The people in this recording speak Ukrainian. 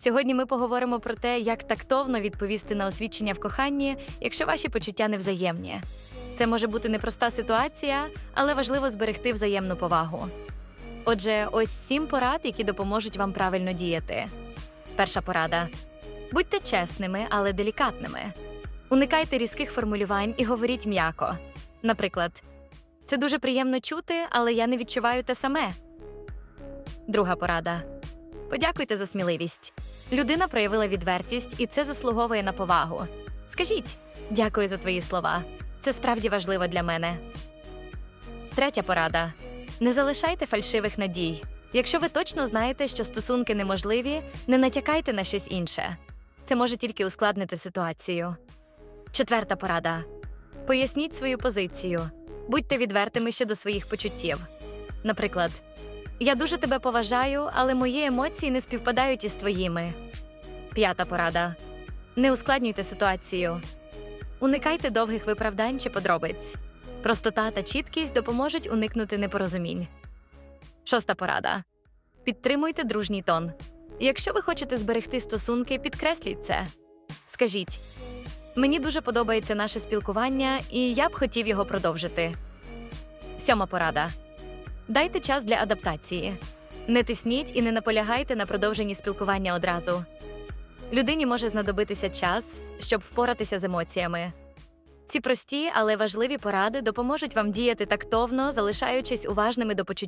Сьогодні ми поговоримо про те, як тактовно відповісти на освідчення в коханні, якщо ваші почуття невзаємні. Це може бути непроста ситуація, але важливо зберегти взаємну повагу. Отже, ось сім порад, які допоможуть вам правильно діяти. Перша порада: будьте чесними, але делікатними. Уникайте різких формулювань і говоріть м'яко. Наприклад, це дуже приємно чути, але я не відчуваю те саме. Друга порада. Подякуйте за сміливість. Людина проявила відвертість, і це заслуговує на повагу. Скажіть дякую за твої слова. Це справді важливо для мене. Третя порада: не залишайте фальшивих надій. Якщо ви точно знаєте, що стосунки неможливі, не натякайте на щось інше. Це може тільки ускладнити ситуацію. Четверта порада: поясніть свою позицію. Будьте відвертими щодо своїх почуттів. Наприклад, я дуже тебе поважаю, але мої емоції не співпадають із твоїми. П'ята порада: не ускладнюйте ситуацію. Уникайте довгих виправдань чи подробиць. Простота та чіткість допоможуть уникнути непорозумінь. Шоста порада: підтримуйте дружній тон. Якщо ви хочете зберегти стосунки, підкресліть це. Скажіть: мені дуже подобається наше спілкування, і я б хотів його продовжити. Сьома порада: дайте час для адаптації. Не тисніть і не наполягайте на продовженні спілкування одразу. Людині може знадобитися час, щоб впоратися з емоціями. Ці прості, але важливі поради допоможуть вам діяти тактовно, залишаючись уважними до почуття.